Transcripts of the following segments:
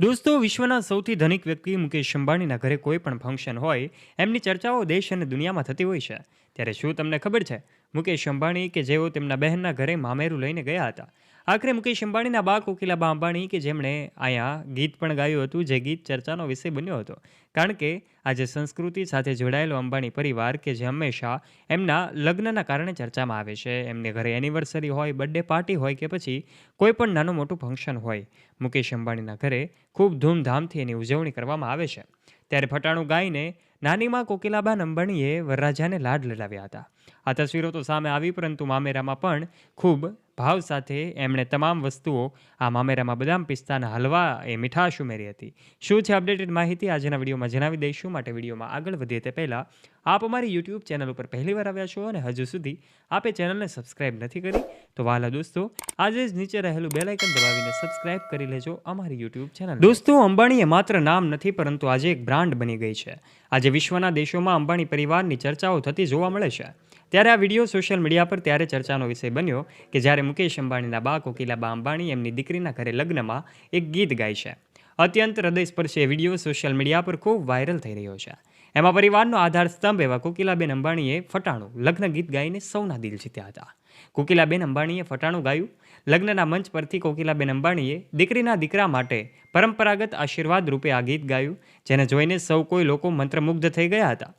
દોસ્તો, વિશ્વના સૌથી ધનિક વ્યક્તિ મુકેશ અંબાણીના ઘરે કોઈ પણ ફંક્શન હોય, એમની ચર્ચાઓ દેશ અને દુનિયામાં થતી હોય છે. ત્યારે શું તમને ખબર છે? મુકેશ અંબાણી કે જેઓ તેમના બહેનના ઘરે મામેરું લઈને ગયા હતા આખરે મુકેશ અંબાણીના બા કોકિલાબા અંબાણી કે જેમણે અહીંયા ગીત પણ ગાયું હતું, જે ગીત ચર્ચાનો વિષય બન્યો હતો. કારણ કે આજે સંસ્કૃતિ સાથે જોડાયેલો અંબાણી પરિવાર કે જે હંમેશા એમના લગ્નના કારણે ચર્ચામાં આવે છે. એમને ઘરે એનિવર્સરી હોય બર્થડે પાર્ટી હોય કે પછી કોઈ પણ નાનું મોટું ફંક્શન હોય, મુકેશ અંબાણીના ઘરે ખૂબ ધૂમધામથી એની ઉજવણી કરવામાં આવે છે. ત્યારે ફટાણું ગાઈને નાનીમાં કોકિલાબા અંબાણીએ વરરાજાને લાડ લડાવ્યા હતા. આ તસવીરો તો સામે આવી, પરંતુ મામેરામાં પણ ખૂબ ભાવ સાથે એમણે તમામ વસ્તુઓ આ મામેરામાં બદામ પિસ્તાના હલવા એ મીઠાશ ઉમેરી હતી. શું છે અપડેટેડ માહિતી? આજના વિડીયોમાં જણાવી દઈશું. માટે વિડીયોમાં આગળ વધીએ તે પહેલાં આપ અમારી યુટ્યુબ ચેનલ ઉપર પહેલીવાર આવ્યા છો અને હજુ સુધી આપે ચેનલને સબસ્ક્રાઇબ નથી કરી, તો વાલા દોસ્તો, આજે જ નીચે રહેલું બેલાઇકન દબાવીને સબસ્ક્રાઇબ કરી લેજો અમારી યુટ્યુબ ચેનલ દોસ્તો અંબાણીએ માત્ર નામ નથી, પરંતુ આજે એક બ્રાન્ડ બની ગઈ છે. આજે વિશ્વના દેશોમાં અંબાણી પરિવારની ચર્ચાઓ થતી જોવા મળે છે. ત્યારે આ વીડિયો સોશિયલ મીડિયા પર ત્યારે ચર્ચાનો વિષય બન્યો કે જ્યારે મુકેશ અંબાણીના બા કોકિલાબા અંબાણી એમની દીકરીના ઘરે લગ્નમાં એક ગીત ગાય છે. અત્યંત હૃદયસ્પર્શી એ વીડિયો સોશિયલ મીડિયા પર ખૂબ વાયરલ થઈ રહ્યો છે. એમાં પરિવારનો આધાર સ્તંભ એવા કોકિલાબેન અંબાણીએ ફટાણું લગ્ન ગીત ગાઈને સૌના દિલ જીત્યા હતા. કોકિલાબેન અંબાણીએ ફટાણું ગાયું. લગ્નના મંચ પરથી કોકિલાબેન અંબાણીએ દીકરીના દીકરા માટે પરંપરાગત આશીર્વાદ રૂપે આ ગીત ગાયું, જેને જોઈને સૌ કોઈ લોકો મંત્રમુગ્ધ થઈ ગયા હતા.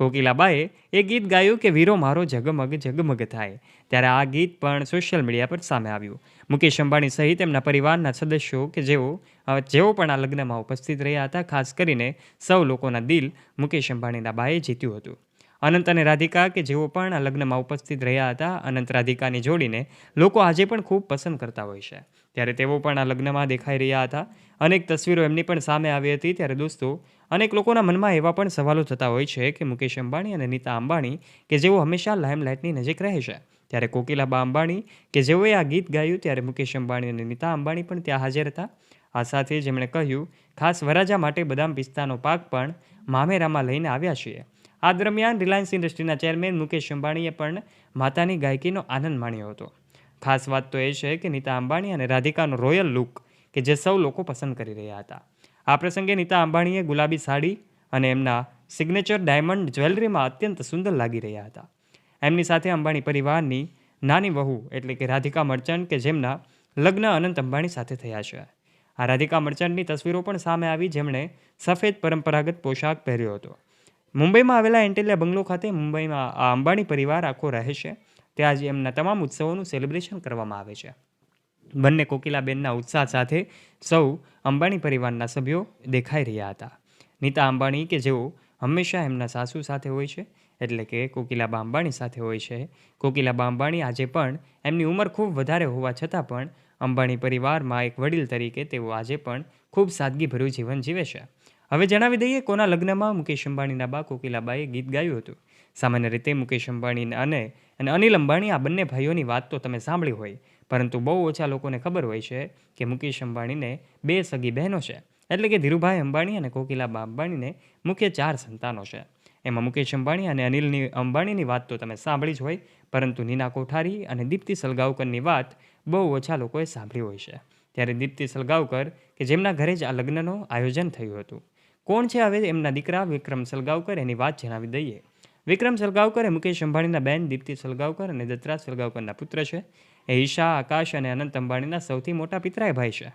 કોકિલાબાએ એ ગીત ગાયું કે વીરો મારો ઝગમગ ઝગમગ થાય. ત્યારે આ ગીત પણ સોશિયલ મીડિયા પર સામે આવ્યું. મુકેશ અંબાણી સહિત એમના પરિવારના સદસ્યો કે જેઓ જેઓ પણ આ લગ્નમાં ઉપસ્થિત રહ્યા હતા, ખાસ કરીને સૌ લોકોના દિલ મુકેશ અંબાણીના બાએ જીત્યું હતું. અનંત અને રાધિકા કે જેઓ પણ આ લગ્નમાં ઉપસ્થિત રહ્યા હતા, અનંત રાધિકાની જોડીને લોકો આજે પણ ખૂબ પસંદ કરતા હોય છે. ત્યારે તેઓ પણ આ લગ્નમાં દેખાઈ રહ્યા હતા. અનેક તસવીરો એમની પણ સામે આવી હતી. ત્યારે દોસ્તો, અનેક લોકોના મનમાં એવા પણ સવાલો થતા હોય છે કે મુકેશ અંબાણી અને નીતા અંબાણી કે જેઓ હંમેશા લાઇમલાઇટની નજીક રહે છે. ત્યારે કોકિલાબા અંબાણી કે જેઓએ આ ગીત ગાયું ત્યારે મુકેશ અંબાણી અને નીતા અંબાણી પણ ત્યાં હાજર હતા. આ સાથે જેમણે કહ્યું, ખાસ વરાજા માટે બદામ પિસ્તાનો પાક પણ મામેરામાં લઈને આવ્યા છીએ. આ દરમિયાન રિલાયન્સ ઇન્ડસ્ટ્રીના ચેરમેન મુકેશ અંબાણીએ પણ માતાની ગાયકીનો આનંદ માણ્યો હતો. ખાસ વાત તો એ છે કે નીતા અંબાણી અને રાધિકાનો રોયલ લુક કે જે સૌ લોકો પસંદ કરી રહ્યા હતા. આ પ્રસંગે નીતા અંબાણીએ ગુલાબી સાડી અને એમના સિગ્નેચર ડાયમંડ જ્વેલરીમાં અત્યંત સુંદર લાગી રહ્યા હતા. એમની સાથે અંબાણી પરિવારની નાની વહુ એટલે કે રાધિકા મર્ચન્ટ કે જેમના લગ્ન અનંત અંબાણી સાથે થયા છે. આ રાધિકા મર્ચન્ટની તસવીરો પણ સામે આવી જેમણે સફેદ પરંપરાગત પોશાક પહેર્યો હતો. મુંબઈમાં આવેલા એન્ટેલિયા બંગલો ખાતે મુંબઈમાં આ અંબાણી પરિવાર આખો રહે છે. ત્યાં આજે એમના તમામ ઉત્સવોનું સેલિબ્રેશન કરવામાં આવે છે. બંને કોકિલાબેનના ઉત્સાહ સાથે સૌ અંબાણી પરિવારના સભ્યો દેખાઈ રહ્યા હતા. નીતા અંબાણી કે જેઓ હંમેશા એમના સાસુ સાથે હોય છે, એટલે કે કોકિલાબા અંબાણી સાથે હોય છે. કોકિલાબા અંબાણી આજે પણ એમની ઉંમર ખૂબ વધારે હોવા છતાં પણ અંબાણી પરિવારમાં એક વડીલ તરીકે તેઓ આજે પણ ખૂબ સાદગીભર્યું જીવન જીવે છે. હવે જણાવી દઈએ કોના લગ્નમાં મુકેશ અંબાણીના બા કોકિલાબાએ ગીત ગાયું હતું. સામાન્ય રીતે મુકેશ અંબાણી અને અને અનિલ અંબાણી આ બંને ભાઈઓની વાત તો તમે સાંભળી હોય, પરંતુ બહુ ઓછા લોકોને ખબર હોય છે કે મુકેશ અંબાણીને બે સગી બહેનો છે. એટલે કે ધીરુભાઈ અંબાણી અને કોકિલાબા અંબાણીને મુખ્ય ચાર સંતાનો છે. એમાં મુકેશ અંબાણી અને અનિલની અંબાણીની વાત તો તમે સાંભળી જ હોય, પરંતુ નીના કોઠારી અને દીપ્તિ સલગાવકરની વાત બહુ ઓછા લોકોએ સાંભળી હોય છે. ત્યારે દીપ્તિ સલગાવકર, કે જેમના ઘરે જ આ લગ્નનું આયોજન થયું હતું. કોણ છે હવે એમના દીકરા વિક્રમ સલગાવકર? એની વાત જણાવી દઈએ. વિક્રમ સલગાવકર એ મુકેશ અંબાણીના બેન દીપ્તિ સલગાવકર અને દત્તરાજ સલગાવકરના પુત્ર છે. એ ઈશા, આકાશ અને અનંત અંબાણીના સૌથી મોટા પિતરાય ભાઈ છે.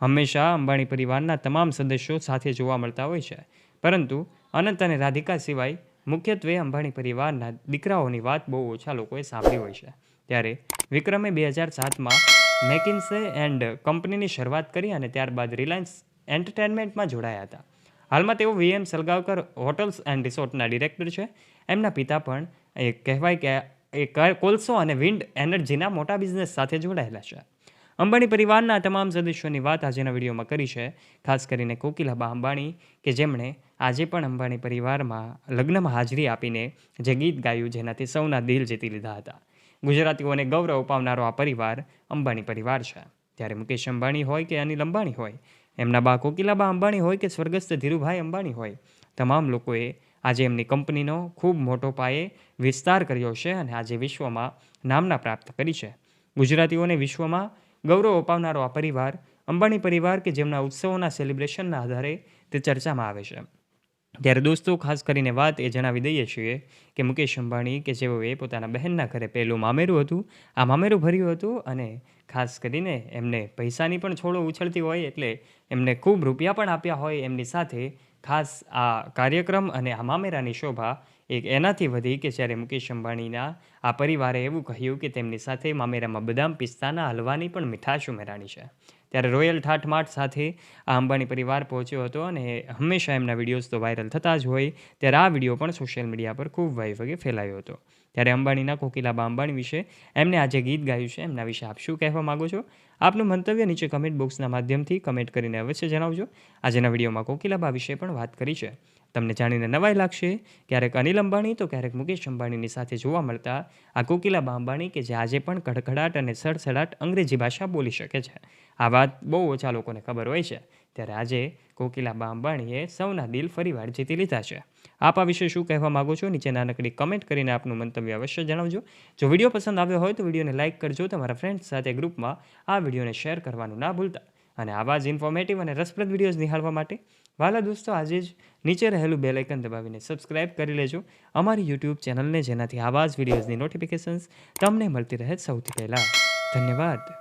હંમેશા અંબાણી પરિવારના તમામ સદસ્યો સાથે જોવા મળતા હોય છે. પરંતુ અનંત અને રાધિકા સિવાય મુખ્યત્વે અંબાણી પરિવારના દીકરાઓની વાત બહુ ઓછા લોકોએ સાંભળી હોય છે. ત્યારે વિક્રમે બે હજાર સાતમાં મેકિન્સે એન્ડ કંપનીની શરૂઆત કરી અને ત્યારબાદ રિલાયન્સ એન્ટરટેનમેન્ટમાં જોડાયા હતા. હાલમાં તેઓ વીએમ સલગાવકર હોટલ્સ એન્ડ રિસોર્ટના ડિરેક્ટર છે. એમના પિતા પણ એ કહેવાય કે એ કોલસો અને વિન્ડ એનર્જીના મોટા બિઝનેસ સાથે જોડાયેલા છે. અંબાણી પરિવારના તમામ સદસ્યોની વાત આજેના વિડીયોમાં કરી છે. ખાસ કરીને કોકિલાબા અંબાણી, કે જેમણે આજે પણ અંબાણી પરિવારમાં લગ્નમાં હાજરી આપીને જે ગીત ગાયું જેનાથી સૌના દિલ જીતી લીધા હતા. ગુજરાતીઓને ગૌરવ અપાવનારો આ પરિવાર અંબાણી પરિવાર છે. ત્યારે મુકેશ અંબાણી હોય કે અનિલ અંબાણી હોય એમના બા કોકિલાબા અંબાણી હોય કે સ્વર્ગસ્થ ધીરુભાઈ અંબાણી હોય, તમામ લોકોએ આજે એમની કંપનીનો ખૂબ મોટો પાયે વિસ્તાર કર્યો છે અને આજે વિશ્વમાં નામના પ્રાપ્ત કરી છે. ગુજરાતીઓને વિશ્વમાં ગૌરવ અપાવનારો આ પરિવાર અંબાણી પરિવાર કે જેમના ઉત્સવોના સેલિબ્રેશનના આધારે તે ચર્ચામાં આવે છે. ત્યારે દોસ્તો, ખાસ કરીને વાત એ જણાવી દઈએ છીએ કે મુકેશ અંબાણી કે જેઓએ પોતાના બહેનના ઘરે પહેલું મામેરું હતું, આ મામેરું ભર્યું હતું અને ખાસ કરીને એમને પૈસાની પણ છોડો ઉછળતી હોય એટલે એમને ખૂબ રૂપિયા પણ આપ્યા હોય એમની સાથે. ખાસ આ કાર્યક્રમ અને આ મામેરાની શોભા એક એનાથી વધી કે જ્યારે મુકેશ અંબાણીના આ પરિવારે એવું કહ્યું કે તેમની સાથે મામેરામાં બદામ પિસ્તાના હલવાની પણ મીઠાશ ઉમેરાણી છે. ત્યારે રોયલ ઠાઠમાઠ સાથે આ અંબાણી પરિવાર પહોંચ્યો હતો અને હંમેશા એમના વિડીયોઝ તો વાયરલ થતા જ હોય, ત્યારે આ વીડિયો પણ સોશિયલ મીડિયા પર ખૂબ વગે ફેલાયો હતો. ત્યારે અંબાણીના કોકિલાબા અંબાણી વિશે એમને આજે ગીત ગાયું છે. એમના વિશે આપ શું કહેવા માગો છો? આપનું મંતવ્ય નીચે કમેન્ટ બોક્સના માધ્યમથી કમેન્ટ કરીને અવશ્ય જણાવજો. આજના વિડીયોમાં કોકિલાબા વિશે પણ વાત કરી છે. તમને જાણીને નવાઈ લાગશે, ક્યારેક અનિલ અંબાણી તો ક્યારેક મુકેશ અંબાણીની સાથે જોવા મળતા આ કોકિલાબા અંબાણી કે જે આજે પણ કડકડાટ અને સડસડાટ અંગ્રેજી ભાષા બોલી શકે છે. આ વાત બહુ ઓછા લોકોને ખબર હોય છે. ત્યારે આજે કોકિલાબા અંબાણીએ સૌના દિલ ફરીવાર જીતી લીધા છે. આપ આ વિશે શું કહેવા માગો છો? નીચે નાનકડી કમેન્ટ કરીને આપનું મંતવ્ય અવશ્ય જણાવજો. જો વીડિયો પસંદ આવ્યો હોય તો વિડીયોને લાઇક કરજો. તમારા ફ્રેન્ડ્સ સાથે ગ્રુપમાં આ વિડીયોને શેર કરવાનું ના ભૂલતા. અને આવા જ ઇન્ફોર્મેટિવ અને રસપ્રદ વિડીયોઝ નિહાળવા માટે વાલા દોસ્તો, આજે જ નીચે રહેલું બેલ આઇકન દબાવીને સબસ્ક્રાઇબ કરી લેજો. અમારી યુટ્યુબ ચેનલને જેનાથી આવા જ વિડીયોઝની નોટિફિકેશન્સ તમને મળતી રહે સૌથી પહેલાં. ધન્યવાદ.